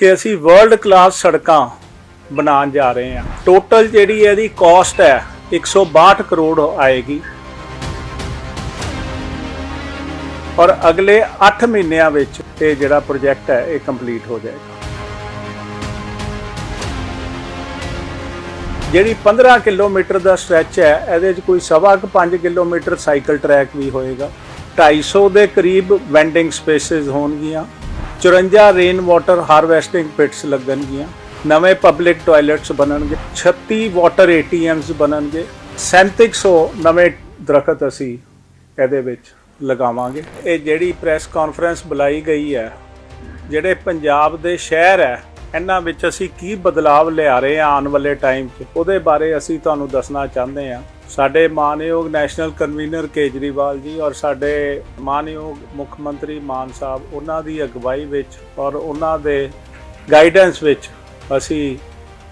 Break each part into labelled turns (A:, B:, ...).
A: ਕਿ ਅਸੀਂ world class ਸੜਕਾਂ ਬਣਾਉਣ ਜਾ ਰਹੇ ਹਾਂ। ਟੋਟਲ ਜਿਹੜੀ ਇਹਦੀ ਕਾਸਟ ਹੈ 162 ਕਰੋੜ ਆਏਗੀ। ਔਰ ਅਗਲੇ 8 ਮਹੀਨਿਆਂ ਵਿੱਚ ਇਹ ਜਿਹੜਾ ਪ੍ਰੋਜੈਕਟ ਹੈ, ਇਹ ਕੰਪਲੀਟ ਹੋ ਜਾਏਗਾ। ਜਿਹੜੀ 15 ਕਿਲੋਮੀਟਰ ਦਾ ਸਟ੍ਰੈਚ ਹੈ, ਇਹਦੇ 'ਚ ਕੋਈ ਸਵਾ ਕੁ 5 ਕਿਲੋਮੀਟਰ ਸਾਈਕਲ ਟਰੈਕ ਵੀ ਹੋਏਗਾ। 250 ਦੇ ਕਰੀਬ ਵੈਂਡਿੰਗ ਸਪੇਸਿਸ ਹੋਣਗੀਆਂ। 54 ਰੇਨ ਵਾਟਰ ਹਾਰਵੈਸਟਿੰਗ ਪਿਟਸ ਲੱਗਣਗੀਆਂ। ਨਵੇਂ ਪਬਲਿਕ ਟਾਇਲਟਸ ਬਣਨਗੇ 36 ਵਾਟਰ ਏਟੀਐਮਸ ਬਣਨਗੇ। 3700 ਨਵੇਂ ਦਰਖਤ ਅਸੀਂ ਇਹਦੇ ਵਿੱਚ ਲਗਾਵਾਂਗੇ। ਇਹ ਜਿਹੜੀ ਪ੍ਰੈਸ ਕਾਨਫਰੰਸ ਬੁਲਾਈ ਗਈ ਹੈ, ਜਿਹੜੇ ਪੰਜਾਬ ਦੇ ਸ਼ਹਿਰ ਹੈ, ਇਹਨਾਂ ਵਿੱਚ ਅਸੀਂ ਕੀ ਬਦਲਾਵ ਲਿਆ ਰਹੇ ਹਾਂ ਆਉਣ ਵਾਲੇ ਟਾਈਮ 'ਚ, ਉਹਦੇ ਬਾਰੇ ਅਸੀਂ ਤੁਹਾਨੂੰ ਦੱਸਣਾ ਚਾਹੁੰਦੇ ਹਾਂ। ਸਾਡੇ ਮਾਨਯੋਗ ਨੈਸ਼ਨਲ ਕਨਵੀਨਰ ਕੇਜਰੀਵਾਲ ਜੀ ਔਰ ਸਾਡੇ ਮਾਨਯੋਗ ਮੁੱਖ ਮੰਤਰੀ ਮਾਨ ਸਾਹਿਬ, ਉਹਨਾਂ ਦੀ ਅਗਵਾਈ ਵਿੱਚ ਔਰ ਉਹਨਾਂ ਦੇ ਗਾਈਡੈਂਸ ਵਿੱਚ ਅਸੀਂ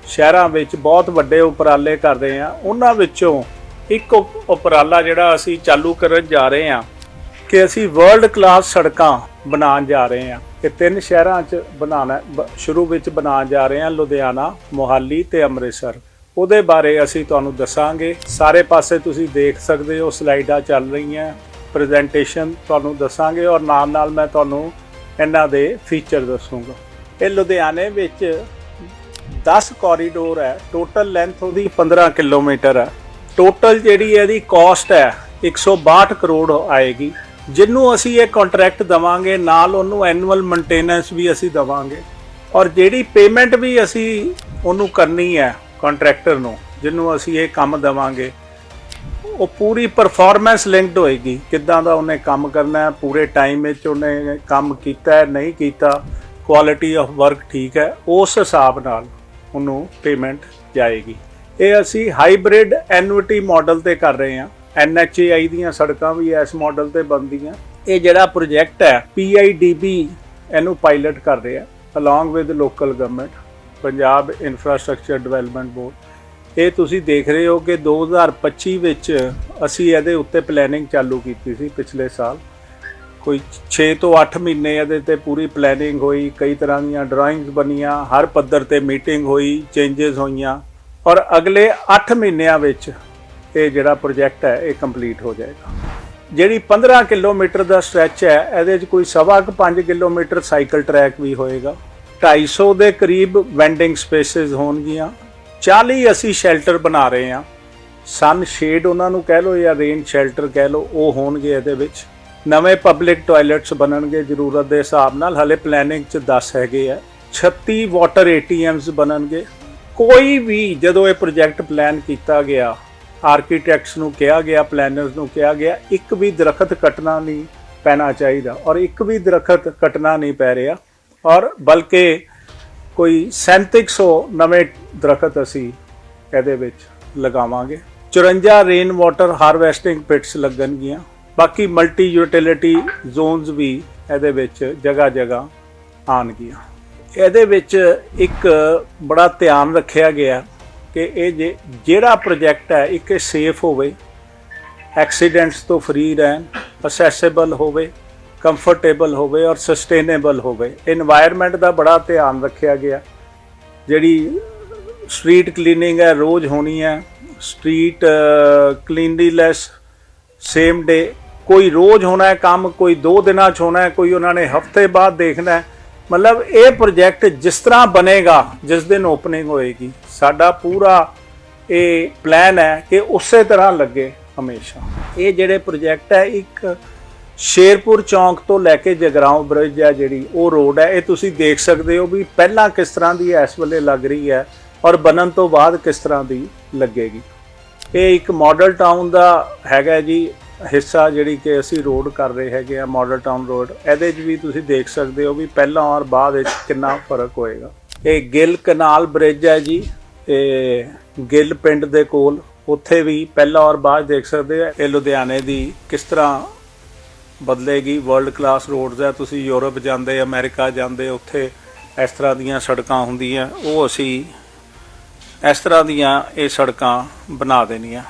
A: ਸ਼ਹਿਰਾਂ ਵਿੱਚ ਬਹੁਤ ਵੱਡੇ ਉਪਰਾਲੇ ਕਰ ਰਹੇ ਹਾਂ। ਉਹਨਾਂ ਵਿੱਚੋਂ ਇੱਕ ਉਪ- ਉਪਰਾਲਾ ਜਿਹੜਾ ਅਸੀਂ ਚਾਲੂ ਕਰਨ ਜਾ ਰਹੇ ਹਾਂ ਕਿ ਅਸੀਂ ਵਰਲਡ ਕਲਾਸ ਸੜਕਾਂ ਬਣਾਉਣ ਜਾ ਰਹੇ ਹਾਂ। ਕਿ ਤਿੰਨ ਸ਼ਹਿਰਾਂ 'ਚ ਬਣਾਉਣਾ, ਬ- ਸ਼ੁਰੂ ਵਿੱਚ ਬਣਾਉਣ ਜਾ ਰਹੇ ਹਾਂ, ਲੁਧਿਆਣਾ, ਮੋਹਾਲੀ ਤੇ ਅੰਮ੍ਰਿਤਸਰ। ਉਹਦੇ ਬਾਰੇ ਅਸੀਂ ਤੁਹਾਨੂੰ ਦੱਸਾਂਗੇ। ਸਾਰੇ ਪਾਸੇ ਤੁਸੀਂ ਦੇਖ ਸਕਦੇ ਹੋ, ਸਲਾਈਡਾਂ ਚੱਲ ਰਹੀਆਂ ਪ੍ਰੈਜੈਂਟੇਸ਼ਨ ਤੁਹਾਨੂੰ ਦੱਸਾਂਗੇ ਔਰ ਨਾਲ ਨਾਲ ਮੈਂ ਤੁਹਾਨੂੰ ਇਹਨਾਂ ਦੇ ਫੀਚਰ ਦੱਸੂਗਾ। ਇਹ ਲੁਧਿਆਣੇ ਵਿੱਚ 10 ਕੋਰੀਡੋਰ ਹੈ ਟੋਟਲ ਲੈਂਥ ਉਹਦੀ 15 ਕਿਲੋਮੀਟਰ ਹੈ। ਟੋਟਲ ਜਿਹੜੀ ਇਹਦੀ ਕਾਸਟ ਹੈ 162 ਕਰੋੜ ਆਏਗੀ। ਜਿਹਨੂੰ ਅਸੀਂ ਇਹ ਕੰਟਰੈਕਟ ਦਵਾਂਗੇ, ਨਾਲ ਉਹਨੂੰ ਐਨੂਅਲ ਮੇਨਟੇਨੈਂਸ ਵੀ ਅਸੀਂ ਦਵਾਂਗੇ। ਔਰ ਜਿਹੜੀ ਪੇਮੈਂਟ ਵੀ ਅਸੀਂ ਉਹਨੂੰ ਕਰਨੀ ਹੈ ਕੰਟਰੈਕਟਰ ਨੂੰ, ਜਿਹਨੂੰ ਅਸੀਂ ਇਹ ਕੰਮ ਦਵਾਂਗੇ। ਉਹ ਪੂਰੀ ਪਰਫਾਰਮੈਂਸ ਲਿੰਕਡ ਹੋਏਗੀ, ਕਿੱਦਾਂ ਦਾ ਉਹਨੇ ਕੰਮ ਕਰਨਾ ਹੈ, ਪੂਰੇ ਟਾਈਮ ਵਿੱਚ ਉਹਨੇ ਕੰਮ ਕੀਤਾ ਹੈ, ਨਹੀਂ ਕੀਤਾ ਕੁਆਲਿਟੀ ਆਫ ਵਰਕ ਠੀਕ ਹੈ, ਉਸ ਹਿਸਾਬ ਨਾਲ ਉਹਨੂੰ ਪੇਮੈਂਟ ਜਾਏਗੀ। ਇਹ ਅਸੀਂ ਹਾਈਬ੍ਰਿਡ ਐਨੂਇਟੀ ਮਾਡਲ ਤੇ ਕਰ ਰਹੇ ਹਾਂ। ਐਨਐਚਏਆਈ ਦੀਆਂ ਸੜਕਾਂ ਵੀ ਇਸ ਮਾਡਲ ਤੇ ਬਣਦੀਆਂ। ਇਹ ਜਿਹੜਾ ਪ੍ਰੋਜੈਕਟ ਹੈ ਪੀਆਈਡੀਬੀ ਇਹਨੂੰ ਪਾਇਲਟ ਕਰ ਰਿਹਾ along with local government Punjab infrastructure development board ਇਹ ਤੁਸੀਂ ਦੇਖ ਰਹੇ ਹੋ ਕਿ 2025 ਵਿੱਚ ਅਸੀਂ ਇਹਦੇ ਉੱਤੇ ਪਲੈਨਿੰਗ ਚਾਲੂ ਕੀਤੀ ਸੀ ਪਿਛਲੇ ਸਾਲ। ਕੋਈ 6 ਤੋਂ 8 ਮਹੀਨੇ ਇਹਦੇ ਤੇ ਪੂਰੀ ਪਲੈਨਿੰਗ ਹੋਈ, ਕਈ ਤਰ੍ਹਾਂ ਦੀਆਂ ਡਰਾਇੰਗਸ ਬਣੀਆਂ, ਹਰ ਪੱਧਰ ਤੇ ਮੀਟਿੰਗ ਹੋਈ ਚੇਂਜਸ ਹੋਈਆਂ। ਔਰ ਅਗਲੇ 8 ਮਹੀਨਿਆਂ ਵਿੱਚ ਇਹ ਜਿਹੜਾ ਪ੍ਰੋਜੈਕਟ ਹੈ, ਇਹ ਕੰਪਲੀਟ ਹੋ ਜਾਏਗਾ। ਜਿਹੜੀ 15 ਕਿਲੋਮੀਟਰ ਦਾ ਸਟ੍ਰੈਚ ਹੈ, ਇਹਦੇ 'ਚ ਕੋਈ ਸਵਾ ਕੁ 5 ਕਿਲੋਮੀਟਰ ਸਾਈਕਲ ਟਰੈਕ ਵੀ ਹੋਏਗਾ। 250 ਦੇ ਕਰੀਬ ਵੈਂਡਿੰਗ ਸਪੇਸਿਸ ਹੋਣਗੀਆਂ। 40 ਅਸੀਂ ਸ਼ੈਲਟਰ ਬਣਾ ਰਹੇ ਹਾਂ। ਸਨ ਸ਼ੇਡ ਉਹਨਾਂ ਨੂੰ ਕਹਿ ਲਓ ਜਾਂ ਰੇਨ ਸ਼ੈਲਟਰ ਕਹਿ ਲਓ, ਉਹ ਹੋਣਗੇ ਇਹਦੇ ਵਿੱਚ। ਨਵੇਂ ਪਬਲਿਕ ਟਾਇਲਟਸ ਬਣਨਗੇ, ਜ਼ਰੂਰਤ ਦੇ ਹਿਸਾਬ ਨਾਲ। ਹਲੇ ਪਲੈਨਿੰਗ 'ਚ 10 ਹੈਗੇ ਆ। 36 ਵਾਟਰ ਏਟੀਐਮਸ ਬਣਨਗੇ। ਕੋਈ ਵੀ ਜਦੋਂ ਇਹ ਪ੍ਰੋਜੈਕਟ ਪਲਾਨ ਕੀਤਾ ਗਿਆ ਆਰਕੀਟੈਕਟਸ ਨੂੰ ਕਿਹਾ ਗਿਆ ਪਲੈਨਰਸ ਨੂੰ ਕਿਹਾ ਗਿਆ, ਇੱਕ ਵੀ ਦਰਖਤ ਕੱਟਣਾ ਨਹੀਂ ਪੈਣਾ ਚਾਹੀਦਾ। ਔਰ ਇੱਕ ਵੀ ਦਰਖਤ ਕੱਟਣਾ ਨਹੀਂ ਪੈ ਰਿਹਾ। ਔਰ ਬਲਕਿ ਕੋਈ 3700 ਨਵੇਂ ਦਰਖਤ ਅਸੀਂ ਇਹਦੇ ਵਿੱਚ ਲਗਾਵਾਂਗੇ। 54 ਰੇਨ ਵਾਟਰ ਹਾਰਵੈਸਟਿੰਗ ਪਿਟਸ ਲੱਗਣਗੀਆਂ। ਬਾਕੀ ਮਲਟੀ ਯੂਟਿਲਿਟੀ ਜ਼ੋਨਸ ਵੀ ਇਹਦੇ ਵਿੱਚ ਜਗ੍ਹਾ ਜਗ੍ਹਾ ਆਣਗੀਆਂ ਇਹਦੇ ਵਿੱਚ ਇੱਕ ਬੜਾ ਧਿਆਨ ਰੱਖਿਆ ਗਿਆ ਕਿ ਇਹ ਜੇ- ਜਿਹੜਾ ਪ੍ਰੋਜੈਕਟ ਹੈ, ਇੱਕ ਸੇਫ ਹੋਵੇ ਐਕਸੀਡੈਂਟਸ ਤੋਂ ਫਰੀ ਰਹਿਣ ਅਸੈਸੇਬਲ ਹੋਵੇ ਕੰਫਰਟੇਬਲ ਹੋਵੇ ਔਰ ਸਸਟੇਨੇਬਲ ਹੋਵੇ। এনवायरमेंट ਦਾ ਬੜਾ ਧਿਆਨ ਰੱਖਿਆ ਗਿਆ। ਜਿਹੜੀ ਸਟਰੀਟ ਕਲੀਨਿੰਗ ਹੈ, ਰੋਜ਼ ਹੋਣੀ ਹੈ। ਸਟਰੀਟ ਕਲੀਨਲੀਨੈਸ ਸੇਮ ਡੇ ਕੋਈ ਰੋਜ਼ ਹੋਣਾ ਹੈ ਕੰਮ, ਕੋਈ 2 ਦਿਨਾਂ 'ਚ ਹੋਣਾ ਹੈ, ਕੋਈ ਉਹਨਾਂ ਨੇ ਹਫ਼ਤੇ ਬਾਅਦ ਦੇਖਣਾ ਹੈ। ਮਤਲਬ ਇਹ ਪ੍ਰੋਜੈਕਟ ਜਿਸ ਤਰ੍ਹਾਂ ਬਣੇਗਾ, ਜਿਸ ਦਿਨ ਓਪਨਿੰਗ ਹੋਏਗੀ, ਸਾਡਾ ਪੂਰਾ ਇਹ ਪਲਾਨ ਹੈ ਕਿ ਉਸੇ ਤਰ੍ਹਾਂ ਲੱਗੇ ਹਮੇਸ਼ਾ। ਇਹ ਜਿਹੜੇ ਪ੍ਰੋਜੈਕਟ ਹੈ, ਇੱਕ ਸ਼ੇਰਪੁਰ ਚੌਂਕ ਤੋਂ ਲੈ ਕੇ ਜਗਰਾਉਂ ਬ੍ਰਿਜ ਹੈ ਜਿਹੜੀ, ਉਹ ਰੋਡ ਹੈ। ਇਹ ਤੁਸੀਂ ਦੇਖ ਸਕਦੇ ਹੋ ਵੀ ਪਹਿਲਾਂ ਕਿਸ ਤਰ੍ਹਾਂ ਦੀ ਇਸ ਵੇਲੇ ਲੱਗ ਰਹੀ ਹੈ ਔਰ ਬਣਨ ਤੋਂ ਬਾਅਦ ਕਿਸ ਤਰ੍ਹਾਂ ਦੀ ਲੱਗੇਗੀ। ਇਹ ਇੱਕ ਮਾਡਲ ਟਾਊਨ ਦਾ ਹੈਗਾ ਜੀ, ਹਿੱਸਾ ਜਿਹੜੀ ਕਿ ਅਸੀਂ ਰੋਡ ਕਰ ਰਹੇ ਹੈਗੇ ਆ ਮਾਡਲ ਟਾਊਨ ਰੋਡ ਇਹਦੇ 'ਚ ਵੀ ਤੁਸੀਂ ਦੇਖ ਸਕਦੇ ਹੋ ਵੀ ਪਹਿਲਾਂ ਔਰ ਬਾਅਦ ਵਿੱਚ ਕਿੰਨਾ ਫ਼ਰਕ ਹੋਏਗਾ। ਇਹ ਗਿੱਲ ਕਨਾਲ ਬ੍ਰਿਜ ਹੈ ਜੀ ਇਹ ਗਿੱਲ ਪਿੰਡ ਦੇ ਕੋਲ। ਉੱਥੇ ਵੀ ਪਹਿਲਾਂ ਔਰ ਬਾਅਦ ਦੇਖ ਸਕਦੇ ਆ ਇਹ ਲੁਧਿਆਣੇ ਦੀ ਕਿਸ ਤਰ੍ਹਾਂ ਬਦਲੇਗੀ ਵਰਲਡ ਕਲਾਸ ਰੋਡਸ ਹੈ, ਤੁਸੀਂ ਯੂਰਪ ਜਾਂਦੇ, ਅਮਰੀਕਾ ਜਾਂਦੇ, ਉੱਥੇ ਇਸ ਤਰ੍ਹਾਂ ਦੀਆਂ ਸੜਕਾਂ ਹੁੰਦੀਆਂ, ਉਹ ਅਸੀਂ ਇਸ ਤਰ੍ਹਾਂ ਦੀਆਂ ਇਹ ਸੜਕਾਂ ਬਣਾ ਦੇਣੀਆਂ।